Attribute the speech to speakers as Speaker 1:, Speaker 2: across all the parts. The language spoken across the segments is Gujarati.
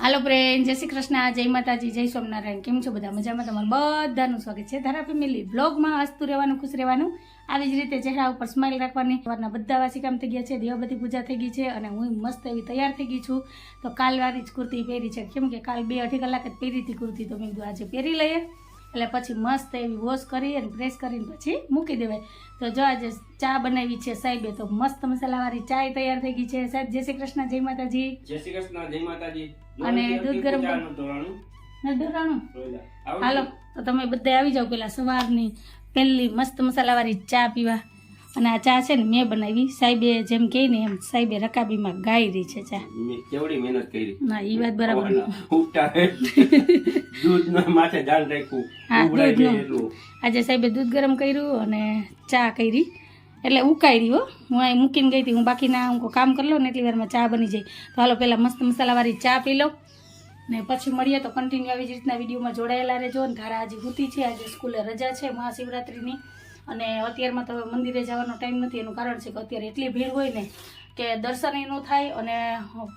Speaker 1: હાલો ફ્રેન્ડ જય શ્રી કૃષ્ણ, જય માતાજી, જય સ્વામિનારાયણ. કેમ છો બધા? મજામાં? તમારું બધાનું સ્વાગત છે. ધારા ફેમિલી બ્લોગમાં હસતું રહેવાનું, ખુશ રહેવાનું. આવી જ રીતે ચહેરા ઉપર સ્માઇલ રાખવાની. વારના બધા વાસી કામ થઈ ગયા છે દેવબતી પૂજા થઈ ગઈ છે અને હું મસ્ત એવી તૈયાર થઈ ગઈ છું. તો કાલવાળી જ કુર્તી પહેરી છે. કેમ કે કાલ બે અઢી કલાક જ પહેરી હતી કુર્તી, તો મેં કીધું આજે પહેરી લઈએ. એટલે પછી મસ્ત એવી વોશ કરી અને પ્રેસ કરીને પછી મૂકી દેવાય. તો જો આજે ચા બનાવી છે સાહેબે તો મસ્ત મસાલાવાળી ચા તૈયાર થઈ ગઈ છે. સાહેબ જય શ્રી કૃષ્ણ જય માતાજી.
Speaker 2: જય શ્રી કૃષ્ણ જય માતાજી.
Speaker 1: અને દૂધ ગરમ
Speaker 2: ધોરણું.
Speaker 1: હાલો તો તમે બધા આવી જાઓ પેલા સવારની પહેલી મસ્ત મસાલાવાળી ચા પીવા. અને આ ચા છે ને મેં બનાવી. સાહેબે જેમ કહે ને એમ સાહેબે રકાબીમાં ગાયરી છે ચા.
Speaker 2: કેવડી મહેનત કરી.
Speaker 1: ના એ વાત બરાબર
Speaker 2: દૂધ માથે ધ્યાન રાખ્યું
Speaker 1: હા, દૂધનું. આજે સાહેબે દૂધ ગરમ કર્યું અને ચા કરી. એટલે ઉકાળી હો. હું અહીં મૂકીને ગઈ હતી. હું બાકીના હું કામ કરી લઉં ને એટલી વારમાં ચા બની જાય. તો હાલો પહેલાં મસ્ત મસાલાવાળી ચા પી લઉં. ને પછી મળીએ તો કન્ટિન્યુ આવી જ રીતના વિડીયોમાં જોડાયેલા રહેજો. ને ધારા આજે હુતી છે. આજે સ્કૂલે રજા છે. મહાશિવરાત્રિની. અને અત્યારમાં તો મંદિરે જવાનો ટાઈમ નથી. એનું કારણ છે કે અત્યારે એટલી ભીડ હોય ને કે દર્શન ન થાય અને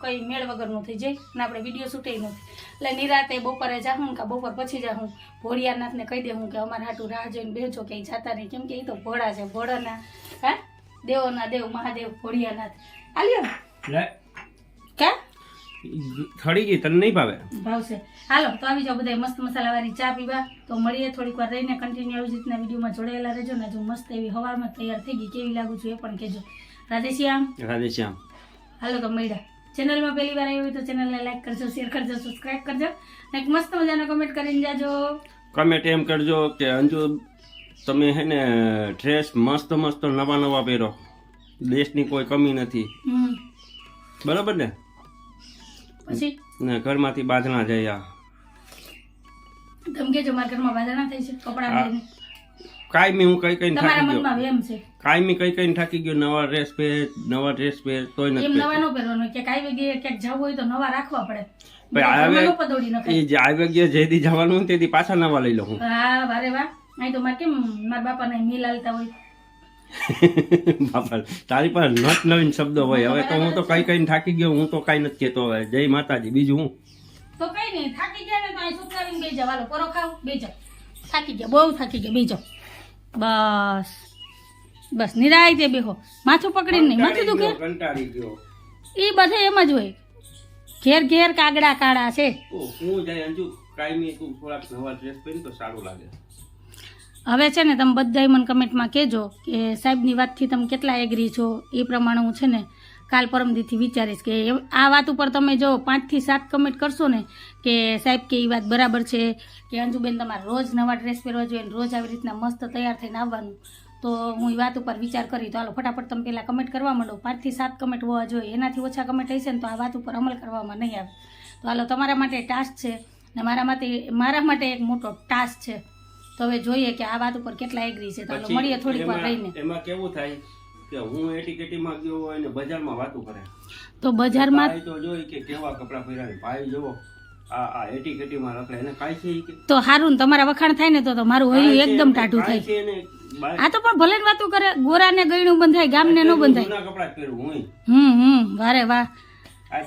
Speaker 1: કંઈ મેળ વગરનું થઈ જાય અને આપણે વીડિયો શૂટે નથી એટલે નિરાતે બપોરે જાઉં કે બપોર પછી જાઉં ભોળિયાનાથને કહી દેવું કે અમારે હાટું રાહ જોઈને બેસો કે જાતા નહીં. કેમ કે એ તો ભોળા છે. ભોળાના, હા? દેવોના દેવ, મહાદેવ, ભોળિયાનાથ. આલ્યો ને?
Speaker 2: થડી ગઈ તને નહીં ભાવે?
Speaker 1: ભાવશે. હાલો તો આવી જાઓ બધા મસ્ત મસાલાવાળી ચા પીવા. તો મળીએ થોડીક વાર રહીને કન્ટિન્યુ આવી રીતના વિડીયોમાં જોડાયેલા રહેજો ને જો મસ્ત એવી હવામાં તૈયાર થઈ ગઈ. કેવી લાગુ છું એ પણ કહેજો. રાધેશ્યામ.
Speaker 2: રાધેશ્યામ.
Speaker 1: હાલો તો મળ્યા. ચેનલમાં પહેલી વાર આવી હોય તો ચેનલને લાઈક કરજો શેર કરજો સબસ્ક્રાઇબ કરજો. અને મસ્ત મજાનો કમેન્ટ કરીને જાજો.
Speaker 2: કમેન્ટ એમ કરજો કે અંજુ તમે હે ને ડ્રેસ મસ્ત મસ્ત નવા નવા પહેરો. દેશની કોઈ કમી નથી. બરાબર ને?
Speaker 1: પછી?
Speaker 2: ને ઘરમાંથી બાંધણા જાય. આ
Speaker 1: તમે કહેજો મારા ઘરમાં બાંધણા થઈ છે કપડા. લઈને.
Speaker 2: કાયમી હું કઈ કઈ થાકી ગયો. કાયમી કઈ કઈ થાકી ગયો નવા ડ્રેસ પહેર નવા ડ્રેસ પહેર તોય
Speaker 1: એમ નવા નો પહેરવાનો કે કાંઈ વગે ક્યાંક જવું હોય તો નવા રાખવા પડે.
Speaker 2: ભાઈ આવે-. એ જે જેથી જવાનું હોય તેથી પાછા નવા લઈ લઉં
Speaker 1: હા. વારે વાહ અહીં તો મારે કેમ મારા બાપાને મિલ હાલતા હોય.
Speaker 2: બાપા તારી પાસે નટ નવીન શબ્દો હોય. હવે તો હું તો કઈ કઈ થાકી ગયો હું તો કઈ નથી કેતો હવે. જય માતાજી. બીજું હું?
Speaker 1: તો કઈ નહીં થાકી ગયા ને તો સુકાવીને બેસી જાવ પરો ખાવ બે જાવ થાકી ગયા બહુ થાકી ગયા બીજો જાવ બસ બસ નિરાય તે બેહો. માથું પકડીને નહીં માથું દુખે?
Speaker 2: કંટાળી ગયો.
Speaker 1: એ બધે એમ જ હોય. ઘેર ઘેર કાગડા કાળા છે.
Speaker 2: હું જાય અંજુ કાયમી તું થોડાક નવા ડ્રેસ પહેરી તો સારું લાગે.
Speaker 1: હવે છે ને તમે બધાય મને કમેન્ટમાં કહેજો કે સાહેબની વાતથી તમે કેટલા એગ્રી છો. એ પ્રમાણે હું છે ને કાલ પરમદીથી વિચારીશ કે આ વાત ઉપર તમે જો પાંચથી સાત કમેન્ટ કરશો ને કે સાહેબ કે એ વાત બરાબર છે, કે અંજુબેન તમારે રોજ નવા ડ્રેસ પહેરવા જોઈએ રોજ આવી રીતના મસ્ત તૈયાર થઈને આવવાનું. તો હું એ વાત ઉપર વિચાર કરી તો હાલો ફટાફટ તમે પહેલાં કમેન્ટ કરવા માંડો. પાંચથી સાત કમેન્ટ હોવા જોઈએ. એનાથી ઓછા કમેન્ટ હશે ને તો આ વાત ઉપર અમલ કરવામાં નહીં આવે. તો હાલો તમારા માટે ટાસ્ક છે ને મારા માટે મારા માટે એક મોટો ટાસ્ક છે. તો હવે જોઈએ કે આ વાત ઉપર કેટલા એગ્રી છે. તો મળીએ થોડીક વાર રહીને.
Speaker 2: એમાં કેવું થાય કે હું એટીકેટીમાં ગયો હોય ને બજારમાં વાતો કરે.
Speaker 1: તો બજારમાં
Speaker 2: તો જોઈ કે કેવા કપડાં પહેર્યા. ભાઈ જોવો
Speaker 1: તો સારું ને તમારા વખાણ થાય ને તો મારું હૈયું એકદમ
Speaker 2: ને,
Speaker 1: ટાઢું થાય. આ તો પણ ભલે ને વાતું કરે ગોરાને ગયણું બંધાય ગામને ન બંધાય. હમ હમ વારે વાહ.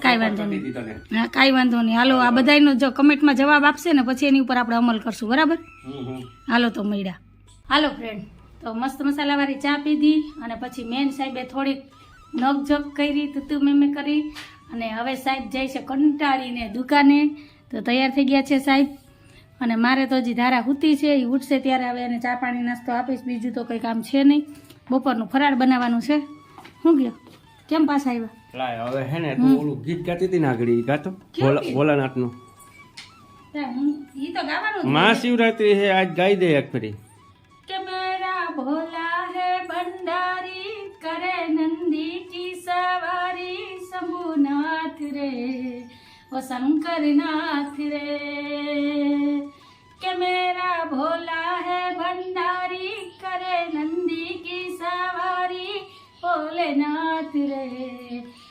Speaker 1: કાંઈ વાંધો
Speaker 2: નહીં.
Speaker 1: હા કાંઈ વાંધો નહીં. હાલો આ બધાયનો જો કમેન્ટમાં જવાબ આપશે ને પછી એની ઉપર આપણે અમલ કરશું બરાબર? હાલો તો મળ્યા. હાલો ફ્રેન્ડ તો મસ્ત મસાલાવાળી ચા પીધી અને પછી મેન સાહેબે થોડીક નગજગ કરી તું મેમે કરી અને હવે સાહેબ જાય છે કંટાળીને દુકાને. તો તૈયાર થઈ ગયા છે સાહેબ. અને મારે તો હજી ધારા હુતી છે એ ઉઠશે ત્યારે હવે એને ચા પાણી નાસ્તો આપીશ. બીજું તો કંઈ કામ છે નહીં. બપોરનું ફરાળ બનાવવાનું છે. શું ગયો? કેમ પાછા આવ્યા?
Speaker 2: હવે હે ને તું ઓલું ગીત ગાતી હતી ને આગળ ગીત? ભોલાનાથનું
Speaker 1: ત્યાં હું ઈ તો ગાવાનું જ હોય.
Speaker 2: મહાશિવરાત્રી હે આજ ગાઈ દે એક ફરી.
Speaker 1: કે મેરા ભોલા હે ભંડારી કરે નંદી કી સવારી શંભુનાથ રે ઓ શંકરનાથ રે. કે મેરા ભોલા હે ભંડારી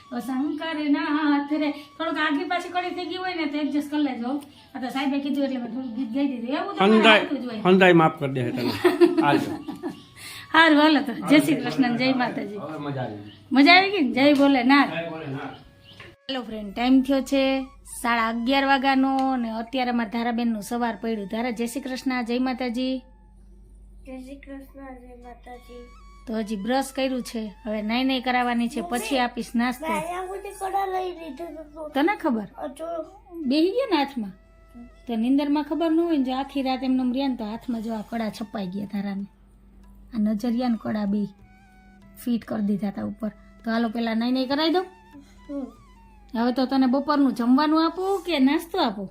Speaker 1: કરે નંદી કી સવારી ભોલેનાથ રે. થોડુંક આગી પાછી કડી થઈ ગઈ હોય ને તો એડજસ્ટ કરી લેજો. આ તો સાહેબે કીધું એટલે મેં થોડું ગીત ગાઈ દીધું. એવું તો
Speaker 2: હંધાય માફ કરી દે તને
Speaker 1: હારું હાલો તો. જય શ્રી કૃષ્ણ જય માતાજી.
Speaker 2: મજા આવી
Speaker 1: ગઈ. ને? જય બોલે ના હેલો ફ્રેન્ડ ટાઈમ થયો છે સાડા અગિયાર વાગ્યાનો ને અત્યારે અમારા ધારાબેનનું સવાર પડ્યું. ધારા જય શ્રી કૃષ્ણ જય માતાજી.
Speaker 3: જય શ્રી કૃષ્ણ જય માતાજી.
Speaker 1: તો હજી બ્રશ કર્યું છે. હવે નાઈ નાઈ કરાવવાની છે પછી આપીશ નાસ્તો. તને ખબર? બેહી ગયા ને હાથમાં? તો નિંદરમાં ખબર ન હોય ને જો આખી રાત એમને એમ રહ્યા ને તો હાથમાં જો આ કડા છપાઈ ગયા તારાને આ નજરિયા ને કડા બે ફિટ કરી દીધા હતા ઉપર. તો હાલો પેલા નાઈ નાઈ કરાવી દઉં? હવે તો તને બપોરનું જમવાનું આપું કે નાસ્તો આપું?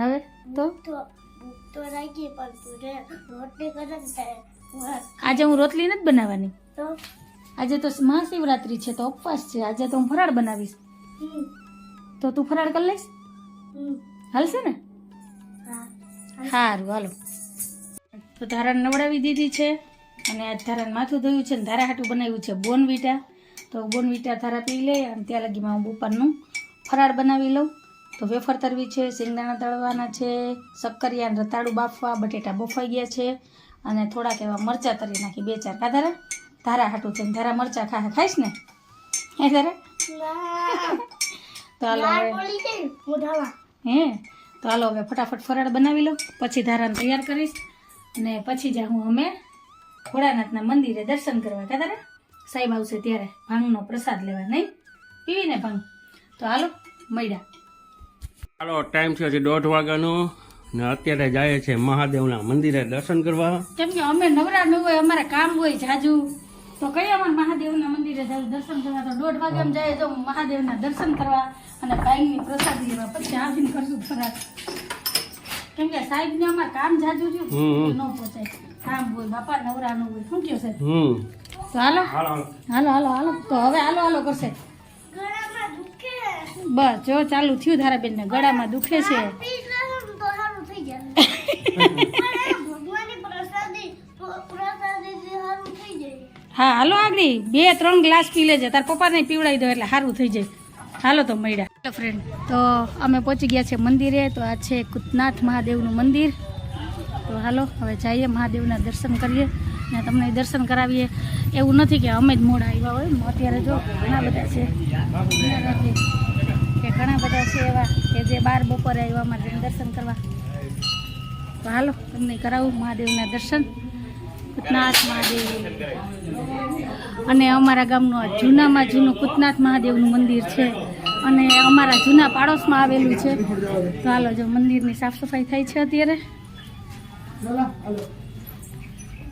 Speaker 1: હવે તો?
Speaker 3: તો પણ તું રોટલી કરે
Speaker 1: આજે હું રોટલી નથી બનાવવાની. આજે તો મહાશિવરાત્રી છે તો ઉપવાસ છે. આજે તો હું ફરાળ બનાવીશ. તો તું ફરાળ કરી લઈશ? હાલશે ને? સારું હાલો. તો ધારણ નવડાવી દીધી છે અને આજ ધારણ માથું ધોયું છે ને ધારા હાટું બનાવ્યું છે બોનવીટા તો બોનવીટા ધારા પી લે અને ત્યાં લગીમાં હું બપોરનું ફરાળ બનાવી લઉં. તો વેફર તરવી છે શિંગદાણા તળવાના છે શક્કરિયા રતાળું બાફવા બટેટા બફાઈ ગયા છે અને થોડાક એવા મરચાં તરી નાખી બે ચાર કા ધારા? ધારા હાટું થઈને ધારા મરચાં ખા ખાઈશ ને? હે ધારા?
Speaker 3: ના
Speaker 1: તો હાલો હવે હે? તો હાલો હવે ફટાફટ ફરાળ બનાવી લઉં પછી ધારાને તૈયાર કરીશ. અને પછી જા હું અમે ભોળાનાથના મંદિરે દર્શન કરવા કદાચ સાહેબ આવશે ત્યારે ભાંગનો પ્રસાદ લેવા નહીં? પીવીને ભાંગ. તો હાલો મળ્યા.
Speaker 2: હાલો ટાઈમ છે હજી દોઢ વાગ્યાનો. ને અત્યારે જાય છે મહાદેવના મંદિરે દર્શન કરવા.
Speaker 1: કેમ કે અમે નવરા ન હોય અમારે કામ હોય જાજુ. તો કઈ અમારે મહાદેવના મંદિરે જાય દર્શન કરવા? તો દોઢ વાગ્યામાં જાય તો મહાદેવના દર્શન કરવા અને ભાઈની પ્રસાદી લેવા. પછી આવીને કરશું ફરાળ કેમ કે સાહેબને અમારે કામ જાજુ
Speaker 2: હમ.
Speaker 1: ન પહોંચાય. કામ હોય બાપા નવરા ન હોય. શું કહ્યું સાહેબ? તો હાલો.
Speaker 2: હાલો
Speaker 1: હાલો. હાલો તો હવે હાલો હાલો કરશે. બસ જો ચાલુ થયું ધારાબેનને. ગળામાં દુખે છે
Speaker 3: પી લેવું ને તો સારું થઈ જાય પણ એ ભગવાનની પ્રસાદી પ્રસાદીથી સારું થઈ જાય
Speaker 1: હા, હાલો આગળ. બે, ત્રણ ગ્લાસ પી લેજે. તાર પપ્પાને પીવડાવી દો એટલે સારું થઈ જાય. હાલો તો મળ્યા. ફ્રેન્ડ તો અમે પહોંચી ગયા છે મંદિરે. તો આ છે કુતનાથ મહાદેવનું મંદિર. તો હાલો, હવે જઈએ મહાદેવના દર્શન કરીએ. ને તમને દર્શન કરાવીએ. એવું નથી કે અમે જ મોડા આવ્યા હોય. અત્યારે જો ઘણા બધા છે. કે ઘણા બધા છે એવા કે જે બાર બપોરે આવ્યા અમારે દર્શન કરવા. તો હાલો, તમને કરાવું મહાદેવના દર્શન. કુતનાથ મહાદેવ. અને અમારા ગામનું જૂનામાં જૂનું કુતનાથ મહાદેવનું મંદિર છે. અને અમારા જૂના પાડોશમાં આવેલું છે. તો હાલો, જો મંદિરની સાફ સફાઈ થઈ છે અત્યારે.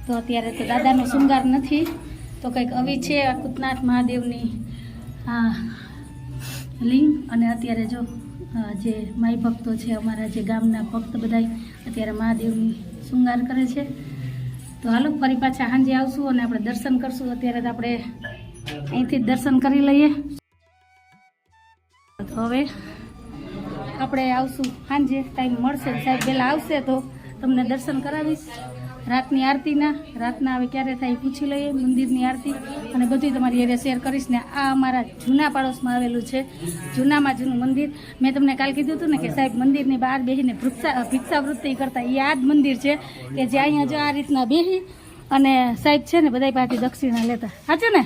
Speaker 1: તો અત્યારે તો દાદાનો શૃંગાર નથી. તો કંઈક આવી છે આ કુતનાથ મહાદેવની, આ લિંગ. અને અત્યારે જો જે માઈ ભક્તો છે, અમારા જે ગામના ભક્ત બધાય, અત્યારે મહાદેવની શૃંગાર કરે છે. તો હાલો, ફરી પાછા સાંજે આવશું અને આપણે દર્શન કરશું. અત્યારે તો આપણે અહીંથી દર્શન કરી લઈએ. તો હવે આપણે આવશું. સાંજે ટાઈમ મળશે. સાહેબ પહેલાં આવશે તો તમને દર્શન કરાવીશ. રાતની આરતીના રાતના હવે ક્યારે થાય પૂછી લઈએ મંદિરની આરતી. અને બધું તમારી એરિયા શેર કરીશ ને આ અમારા જૂના પાડોશમાં આવેલું છે જૂનામાં જૂનું મંદિર. મેં તમને કાલ કીધું હતું ને કે સાહેબ મંદિરની બહાર બેસીને ભિક્ષા ભિક્ષાવૃત્તિ કરતા એ આ જ મંદિર છે કે જે અહીંયા જો આ રીતના બેસી અને સાહેબ છે ને બધા પાસેથી દક્ષિણા લેતા. સાચું ને?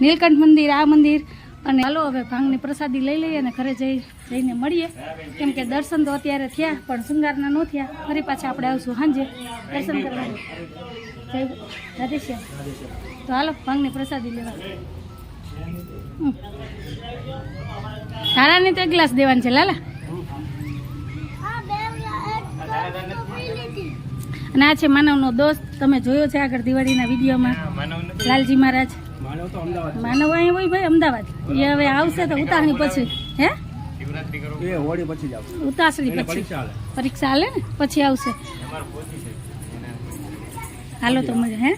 Speaker 1: નીલકંઠ મંદિર આ મંદિર અને હાલો હવે ભાંગની પ્રસાદી લઈ લઈએ અને ઘરે જઈ જઈને મળીએ. કેમ કે દર્શન તો અત્યારે થયા પણ શૃંગારના ન થયા. ફરી પાછા આપણે આવશું સાંજે. દર્શન કરવા જય રાધેશ્યામ. તો હાલો ભાંગની પ્રસાદી લેવા. તારાને તો એક ગ્લાસ દેવાનું છે લાલા. અને આ છે માનવનો દોસ્ત. તમે જોયો છે આગળ દિવાળીના વિડીયોમાં. લાલજી મહારાજ.
Speaker 2: માનવ અમદાવાદ
Speaker 1: અહીં હોય ભાઈ અમદાવાદ. એ હવે આવશે તો ઉતારણી પછી. હે?
Speaker 2: એ પછી
Speaker 1: ઉતાસળી પછી.
Speaker 2: પરીક્ષા હાલે.
Speaker 1: પરીક્ષા હાલે ને? પછી આવશે. હાલો તો મજા હે?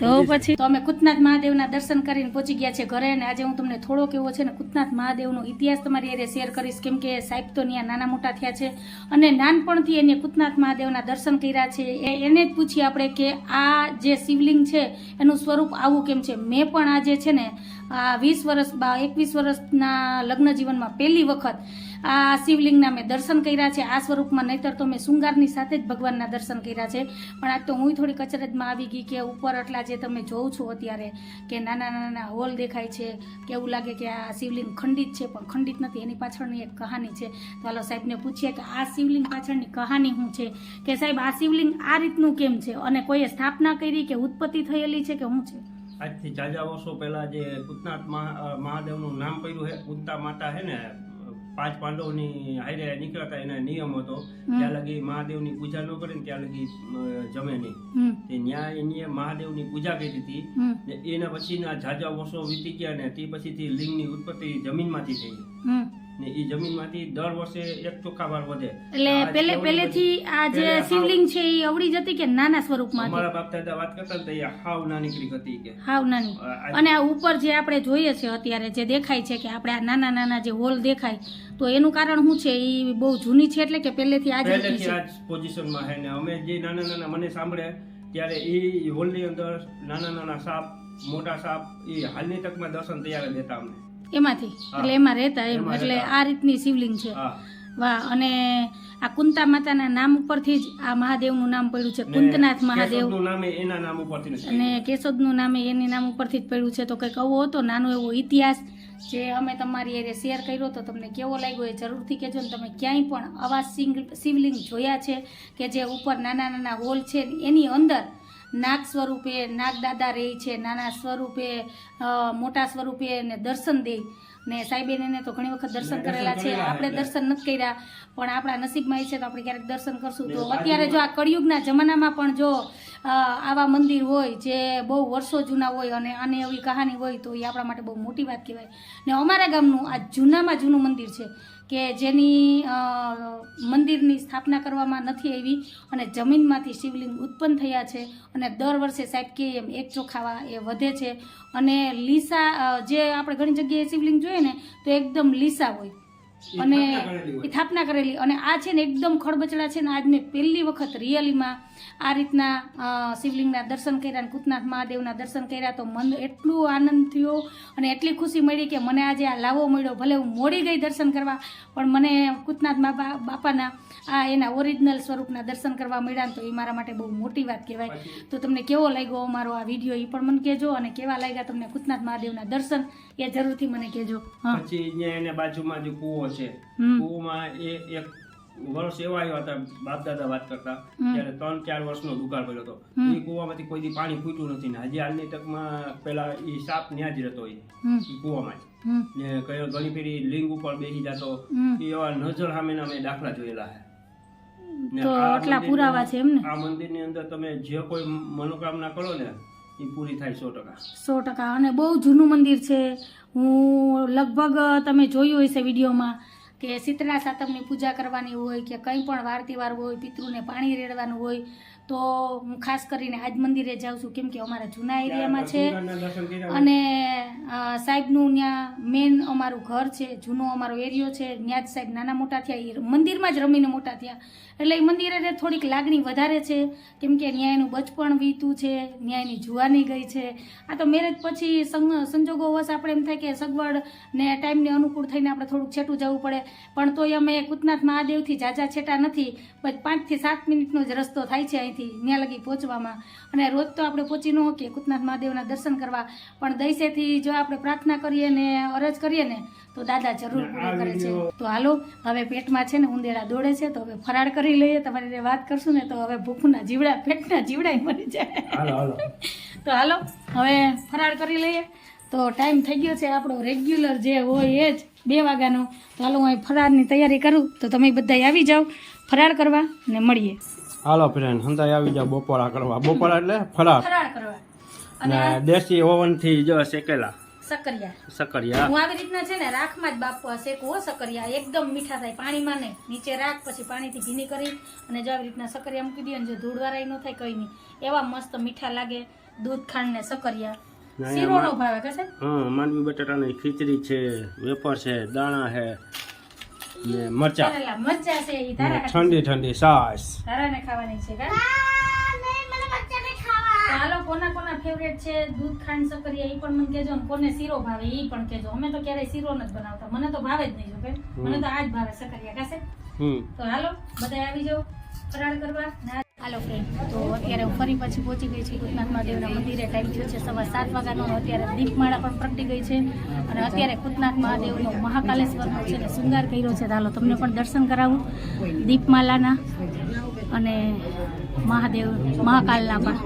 Speaker 1: તો પછી તો અમે કુતનાથ મહાદેવના દર્શન કરીને પહોંચી ગયા છે ઘરે અને આજે હું તમને થોડોક એવો છે ને કુતનાથ મહાદેવનો ઇતિહાસ તમારી હારે શેર કરીશ. કેમ કે સાહેબ તો ત્યાં નાના મોટા થયા છે અને નાનપણથી એને કુતનાથ મહાદેવના દર્શન કર્યા છે. એ એને જ પૂછીએ આપણે કે આ જે શિવલિંગ છે એનું સ્વરૂપ આવું કેમ છે? મેં પણ આ જે છે ને આ વીસ વર્ષ બા એકવીસ વર્ષના લગ્ન જીવનમાં પહેલી વખત આ શિવલિંગના મેં દર્શન કર્યા છે. આ સ્વરૂપમાં નહીતર તો મેં શૃંગારની સાથે જ ભગવાનના દર્શન કર્યા છે. પણ આજ તો હું થોડી કચરતમાં આવી ગઈ કે ઉપર એટલા જે તમે જોઉં છો અત્યારે કે નાના નાના હોલ દેખાય છે, કે એવું લાગે કે આ શિવલિંગ ખંડિત છે, પણ ખંડિત નથી. એની પાછળની એક કહાની છે. તો હાલો સાહેબને પૂછીએ કે આ શિવલિંગ પાછળની કહાની શું છે? કે સાહેબ, આ શિવલિંગ આ રીતનું કેમ છે? અને કોઈએ સ્થાપના કરી કે ઉત્પત્તિ થયેલી છે કે શું છે?
Speaker 2: આજથી જાજા વર્ષો પહેલા જે ભૂતનાથ મહાદેવનું નામ પડ્યું છે કુંતા માતા છે ને પાંચ પાંડવોની હારે નીકળ્યા હતા એના નિયમ હતો. ત્યાં લગી મહાદેવની પૂજા ન કરે ને ત્યાં લગી જમે નહીં. તે ન્યાય એની મહાદેવની પૂજા કરી હતી. એના પછીના ઝાઝા વર્ષો વીતી ગયા ને તે પછીથી લિંગની ઉત્પત્તિ જમીનમાંથી થઈ ને એ જમીનમાંથી દર વર્ષે એક ચોખ્ખાવાર વધે.
Speaker 1: એટલે પેલે
Speaker 2: કેવડી
Speaker 1: આ જે શિવલિંગ છે એ અવળી જતી કે નાના સ્વરૂપમાં
Speaker 2: અમારા બાપ દાદા વાત કરતા હતા એ હાવ નાની ક્રીક હતી કે.
Speaker 1: હાવ નાની. અને આ ઉપર જે આપણે જોઈએ છે અત્યારે જે દેખાય છે કે આપણે આ નાના નાના જે હોલ દેખાય તો એનું કારણ શું છે? એ બહુ જૂની છે એટલે કે પહેલેથી આ જ રીતની
Speaker 2: પહેલેથી
Speaker 1: છે?
Speaker 2: આ જ પોઝિશનમાં છે ને અમે જે નાના નાના મને સાંભળે ત્યારે એ હોલની અંદર નાના નાના સાપ મોટા સાપ એ હાલની તકમાં દર્શન તૈયાર દેતા અમને.
Speaker 1: એમાંથી. એટલે એમાં રહેતા એમ. એટલે આ રીતની શિવલિંગ છે. વાહ અને આ કુંતા માતાના નામ ઉપરથી જ આ મહાદેવનું નામ પડ્યું છે. કુંતનાથ મહાદેવ.
Speaker 2: અને નામે એના નામ ઉપરથી
Speaker 1: અને કેશોદનું નામે એની નામ ઉપરથી જ પડ્યું છે. તો કંઈક આવો હતો નાનો એવો ઇતિહાસ જે અમે તમારી એ શેર કર્યો તો તમને કેવો લાગ્યો એ જરૂરથી કહેજો ને તમે ક્યાંય પણ આવા શિવલિંગ જોયા છે કે જે ઉપર નાના નાના હોલ છે એની અંદર નાગ સ્વરૂપે નાગ દાદા રહે છે નાના સ્વરૂપે મોટા સ્વરૂપે એને દર્શન દે. ને સાહેબેને એને તો ઘણી વખત દર્શન
Speaker 2: દર્શન
Speaker 1: કરેલા છે આપણે દર્શન નથી કર્યા પણ આપણા નસીબમાં એ છે તો આપણે ક્યારેક દર્શન કરશું. તો અત્યારે જો આ કળિયુગના જમાનામાં પણ જો આવા મંદિર હોય જે બહુ વર્ષો જૂના હોય અને આને એવી કહાની હોય તો એ આપણા માટે બહુ મોટી વાત કહેવાય. ને અમારા ગામનું આ જૂનામાં જૂનું મંદિર છે. કે જેની મંદિરની સ્થાપના કરવામાં નથી આવી અને જમીનમાંથી શિવલિંગ ઉત્પન્ન થયા છે અને દર વર્ષે સાહેબ કે એમ એક ચોખાવા એ વધે છે. અને લીસા જે આપણે ઘણી જગ્યાએ શિવલિંગ જોઈએ ને, તો એકદમ લીસા હોય. અને
Speaker 2: સ્થાપના કરેલી
Speaker 1: એ સ્થાપના કરેલી. અને આ છે ને એકદમ ખડબચડા છે ને આજ મેં પહેલી વખત રિયલીમાં આ રીતના શિવલિંગના દર્શન કર્યા અને કુતનાથ મહાદેવના દર્શન કર્યા તો મન એટલું આનંદ થયો અને એટલી ખુશી મળી કે મને આજે આ લાવો મળ્યો. ભલે હું મોડી ગઈ દર્શન કરવા પણ મને કુતનાથ બાપા બાપાના આ એના ઓરિજિનલ સ્વરૂપના દર્શન કરવા મળ્યા ને તો એ મારા માટે બહુ મોટી વાત કહેવાય. તો તમને કેવો લાગ્યો અમારો આ વીડિયો? એ પણ મને કહેજો અને કેવા લાગ્યા તમને કુતનાથ મહાદેવના દર્શન? એ જરૂરથી મને કહેજો. હા.
Speaker 2: પછી એને બાજુમાં જે કૂવો છે. કુવામાં એ એક વર્ષ એવા આવ્યા હતા બાપ દાદા વાત કરતા ત્યારે ત્રણ ચાર વર્ષનો દુકાળ પડ્યો હતો. એ કુવામાંથી કોઈ દી પાણી ફૂટ્યું નથી ને હજી હાલની તકમાં પેલા એ સાપ ન્યા જ રહેતો એ કુવામાં જ. ને કયો ઘણી ફેરી લિંગ ઉપર બેસી જતો. એવા નજર સામેના મેં દાખલા જોયેલા છે.
Speaker 1: તો
Speaker 2: આ
Speaker 1: આટલા
Speaker 2: ની
Speaker 1: પુરાવા છે એમ ને
Speaker 2: આ મંદિરની અંદર તમે જે કોઈ મનોકામના કરો ને સો ટકા.
Speaker 1: અને બહુ જૂનું મંદિર છે. હું લગભગ તમે જોયું હશે વિડીયોમાં કે શીતળા સાતમની પૂજા કરવાની હોય કે કંઈ પણ વાર હોય, પિતૃને પાણી રેડવાનું હોય તો હું ખાસ કરીને આજ મંદિરે જાઉં છું કેમ કે અમારા જૂના એરિયામાં છે. અને સાહેબનું ત્યાં મેન અમારું ઘર છે જૂનો અમારો એરિયો છે. ત્યાં જ સાહેબ નાના મોટા થયા એ મંદિરમાં જ રમીને મોટા થયા. એટલે એ મંદિરે થોડીક લાગણી વધારે છે. કેમ કે ત્યાં એનું બચપણ વીતું છે ત્યાં એની જુવાની ગઈ છે. આ તો મેરેજ પછી સંજોગોવશ આપણે એમ થાય કે સગવડ ને ટાઈમને અનુકૂળ થઈને આપણે થોડુંક છેટું જવું પડે. પણ તોય અમે કુતનાથ મહાદેવથી જાજા છેટા નથી પાંચથી સાત મિનિટનો જ રસ્તો થાય છે અહીંથી. ત્યાં લગી પહોંચવામાં. અને રોજ તો આપણે પહોંચી ન શકીએ. કુતનાથ મહાદેવના દર્શન કરવા. પણ દૈસેથી જો આપણે પ્રાર્થના કરીએ ને અરજ કરીએ ને તો દાદા જરૂર પૂરો કરે છે. તો હાલો હવે પેટમાં છે ને ઉંદેડા દોડે છે તો હવે ફરાળ કરી લઈએ. તમારી વાત કરશું ને તો હવે ભૂખના જીવડા પેટના જીવડા મરી જાય. તો હાલો હવે ફરાળ કરી લઈએ. તો ટાઈમ થઈ ગયો છે આપણો રેગ્યુલર જે હોય એ જ. બે વાગ્યાનો. તો હાલો હું ફરાળની તૈયારી કરું. તો તમે બધા આવી જાઓ. ફરાળ કરવા ને મળીએ.
Speaker 2: હાલો ફ્રેન્ડ હંતાઈ આવી જાવ બપોરા કરવા. બપોરા એટલે
Speaker 1: ફરાળ. અને
Speaker 2: દેશી ઓવનથી જો શેકેલા.
Speaker 1: સકરિયા
Speaker 2: સકરિયા
Speaker 1: હું આવી રીતના છે ને રાખમાં જ બાપવા શેકવો સકરિયા એકદમ મીઠા થાય પાણીમાં નહીં. નીચે રાખ પછી પાણીથી ભીની કરી અને જો આવી રીતના સકરિયા મૂકી દઈએ ને જો ધૂળવારાય ન થાય કંઈ નહીં. એવા મસ્ત મીઠા લાગે દૂધ ખાંડ ને સકરિયા શીરો નો ભાવે કશે
Speaker 2: હા માંડવી બટાટાની ખીચડી છે વેફર છે દાણા છે. ને મરચા.
Speaker 1: મરચા છે એ તારા
Speaker 2: ઠંડી ઠંડી સાસ.
Speaker 1: તારાને ખાવાની છે કા? હાલો કોના કોના ફેવરેટ છે? દૂધ ખાંડ સક્કરિયા ઈ પણ મને કહેજો ને. કોને શીરો ભાવે ઈ પણ કહેજો. અમે તો ક્યારેય શીરો નથી બનાવતા. મને તો ભાવે જ નહીં જો કે. મને તો આ જ ભાવે સક્કરિયા કાસે તો હાલો બધા આવી જાઓ. ફરાળ કરવા. હાલો ફ્રેન્ડ તો અત્યારે હું ફરી પછી પહોંચી ગઈ છું ભૂતનાથ મહાદેવના મંદિરે. ટાઈમ થયો છે સવા સાત વાગ્યાનો. અત્યારે દીપમાળા પણ પ્રગટી ગઈ છે. અને અત્યારે ભૂતનાથ મહાદેવનો મહાકાલેશ્વરનો છે ને શૃંગાર કર્યો છે. હાલો તમને પણ દર્શન કરાવું દીપમાલાના અને મહાદેવ, મહાકાલના પણ.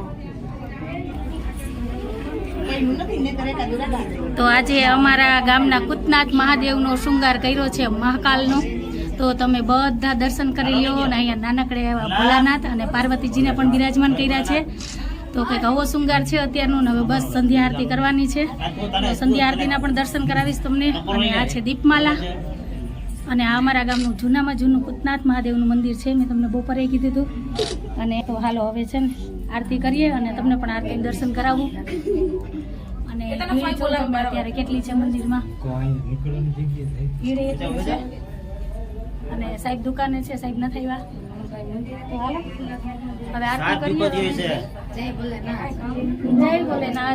Speaker 1: તો આજે અમારા ગામના કુતનાથ મહાદેવનો શૃંગાર કર્યો છે મહાકાલનો. તો તમે બધા દર્શન કરી લ્યો અને અહીંયા નાનકડે ભોલાનાથ અને પાર્વતીજીને પણ બિરાજમાન કર્યા છે. તો કંઈક આવો શૃંગાર છે અત્યારનું ને હવે બસ સંધ્યા આરતી કરવાની છે. તો સંધ્યા આરતીના પણ દર્શન કરાવીશ તમને. અને આ છે દીપમાલા. અને આ અમારા ગામનું જૂનામાં જૂનું કુતનાથ મહાદેવનું મંદિર છે. મેં તમને બપોરે કીધું હતું અને તો હાલો હવે છે ને આરતી કરીએ અને તમને પણ આરતી દર્શન કરાવું. અને અત્યારે કેટલી છે મંદિરમાં? અને સાહેબ દુકાને છે સાહેબ ન આવ્યા? હવે આરતી કરીએ જય ભોલેનાથ.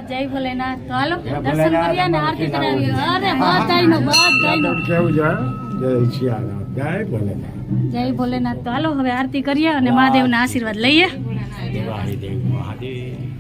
Speaker 1: જય ભોલેનાથ તો હાલો દર્શન કરીએ ને આરતી કરાવીએ. અરે બધાયનો બધાયનો.
Speaker 4: કેવું છે? જય ભોલેનાથ.
Speaker 1: જય ભોલેનાથ. તો હાલો હવે આરતી કરીએ અને મહાદેવના આશીર્વાદ લઈએ.
Speaker 4: મહાદેવ મહાદેવ.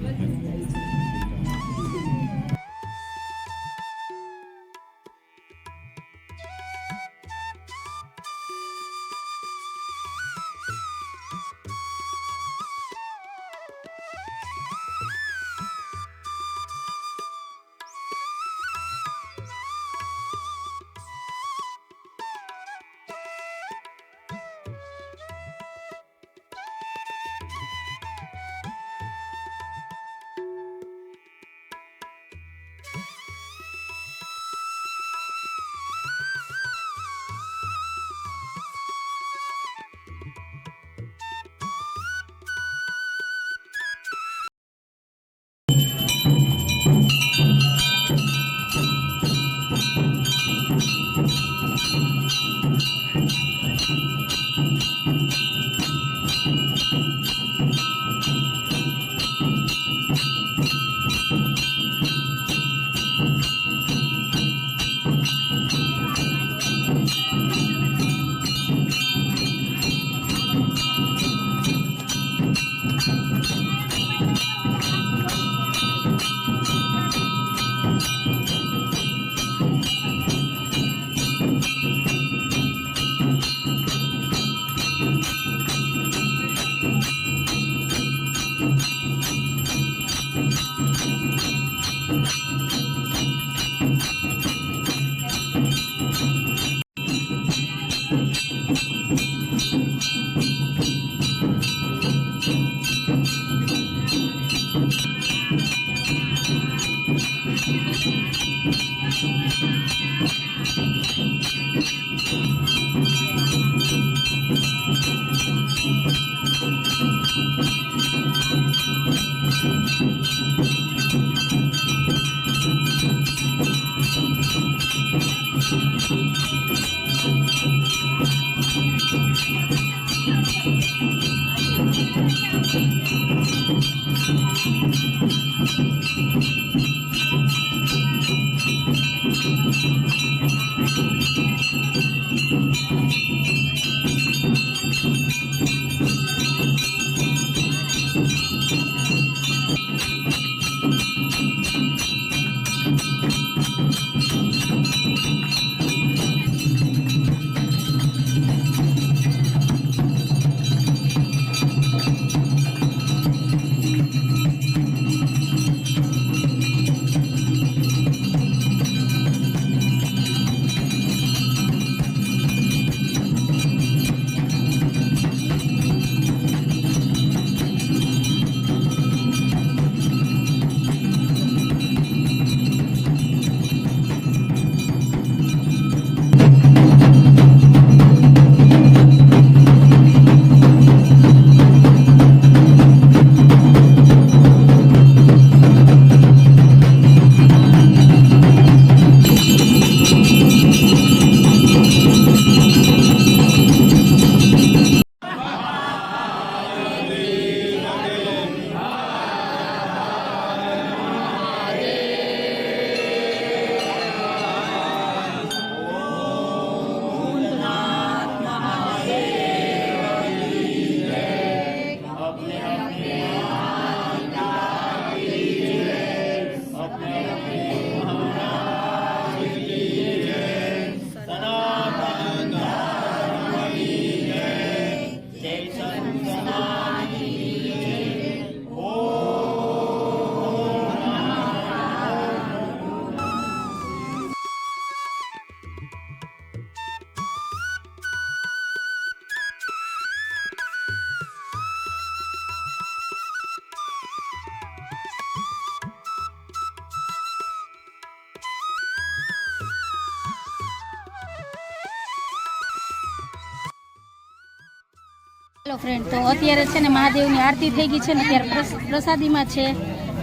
Speaker 1: ફ્રેન્ડ તો અત્યારે છે ને મહાદેવની આરતી થઈ ગઈ છે ને અત્યારે પ્રસાદીમાં છે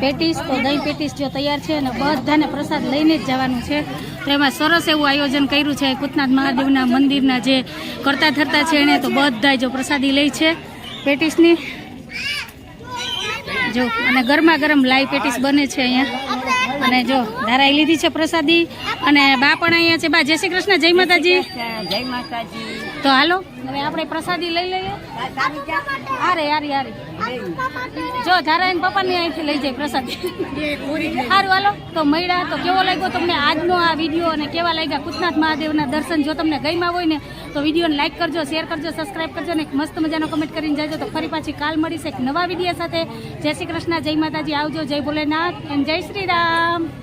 Speaker 1: પેટીસ. તો દહીં પેટીસ જો તૈયાર છે અને બધાને પ્રસાદ લઈને જ જવાનું છે. તો એમાં સરસ એવું આયોજન કર્યું છે. કુતનાથ મહાદેવના મંદિરના જે કરતા ધરતા છે એને તો બધા જો પ્રસાદી લઈ છે પેટીસની. જો, અને ગરમા ગરમ લાઈ પેટીસ બને છે અહીંયા. અને જો, ધારાઈ લીધી છે પ્રસાદી. અને બા પણ અહીંયા છે. બા જય શ્રી કૃષ્ણ જય માતાજી.
Speaker 5: જય માતાજી.
Speaker 1: તો હાલો હવે આપણે પ્રસાદી લઈ લઈએ. અરે આરી આરી જો ધારાયણ પપ્પાને અહીંથી લઈ જાય પ્રસાદી. સારું હાલો. તો મળ્યા તો કેવો લાગ્યો તમને આજનો આ વીડિયો અને કેવા લાગ્યા કુતનાથ મહાદેવના દર્શન? જો તમને ગઈમાં હોય ને તો વિડીયોને લાઈક કરજો શેર કરજો સબસ્ક્રાઈબ કરજો ને એક મસ્ત મજાનો કમેન્ટ કરીને જાજો. તો ફરી પાછી કાલ મળીશ એક નવા વીડિયો સાથે. જય શ્રી કૃષ્ણ જય માતાજી. આવજો જય ભોલેનાથ એન્ડ જય શ્રી રામ.